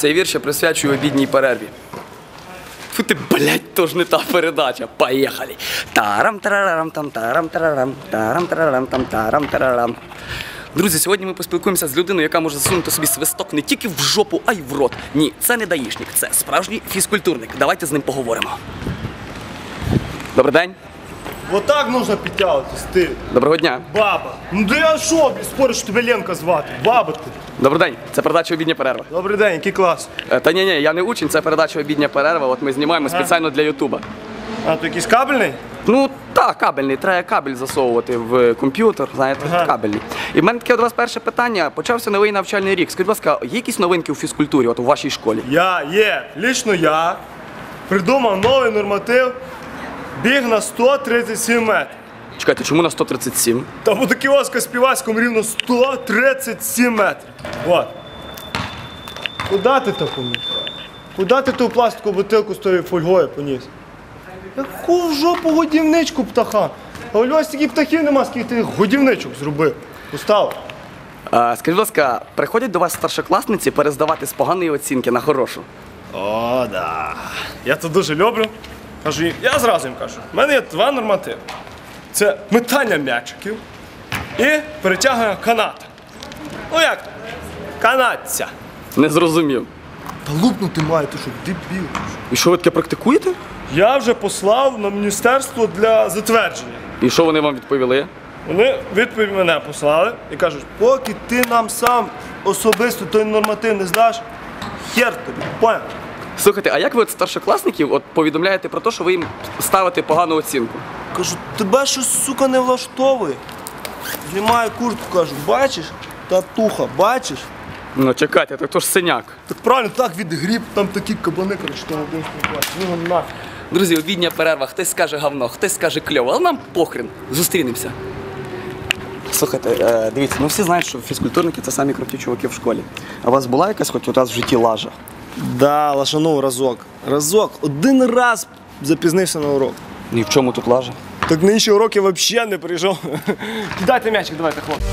Цей вірш я присвячую обідній перерві. Фу ти, блядь, то ж не та передача. Поїхали. Тарам тарарам там тарам тарарам тарам тарарам там тарам тарарам. Друзі, сьогодні ми поспілкуємося з людиною, яка може засунути собі свисток не тільки в жопу, а й в рот. Ні, це не даїшник, це справжній фізкультурник. Давайте з ним поговоримо. Добрий день. Вот так нужно підтягуватись, ти. Доброго дня. Баба. Ну да я що, спориш, що тебе Ленка звати? Баба ти. Добрий день. Це передача обідня перерва. Добрий день, який клас? Е, Та ні, ні, я не учень, це передача обідня перерва. От ми знімаємо спеціально для Ютуба. А, то якийсь кабельний? Ну так, кабельний, треба кабель засовувати в комп'ютер, знаєте, кабельний. І в мене таке до вас перше питання. Почався новий навчальний рік. Скажіть, будь ласка, є якісь новинки у фізкультурі, от у вашій школі? Я є, лічно я придумав новий норматив біг на 137 метрів. Чекайте, чому на 137? Та буде кіоска з піваськом рівно 137 метрів. Вот. Куда ти так поніс? Куда ти ту пластикову бутилку з тою фольгою поніс? Яку в жопу годівничку птаха? А у Львові стільки птахів нема, скільки ти годівничок зробив. Устав. А, скажіть, будь ласка, приходять до вас старшокласниці перездавати з поганої оцінки на хорошу? О, да. Я це дуже люблю. Кажу, їм- я зразу їм кажу, в мене є два нормативи. Це метання м'ячиків і перетягування каната. Ну як? Канадця. Не зрозумів. Та лупнути має, ти що, дебіл. І що ви таке практикуєте? Я вже послав на міністерство для затвердження. І що вони вам відповіли? Вони відповідь мене послали і кажуть, поки ти нам сам особисто той норматив не здаш, хер тобі, поняв? Слухайте, а як ви от старшокласників от повідомляєте про те, що ви їм ставите погану оцінку? Кажу, тебе щось, сука, не влаштовує. Знімаю куртку, кажу, бачиш? Татуха, бачиш? Ну чекайте, так то ж синяк. Так правильно, так від гріб, там такі кабани, коротше, там один. Ну на. Друзі, обідня перерва, хтось скаже говно, хтось скаже кльово, але нам похрен. Зустрінемося. Слухайте, е, дивіться, ну всі знають, що фізкультурники це самі круті чуваки в школі. А у вас була якась хоч раз в житті лажа? Да, лашанув разок. Разок, один раз запізнився на урок. І в чому тут лажа? Так на інші уроки взагалі не прийшов. Кидайте м'ячик, давайте, хлопці.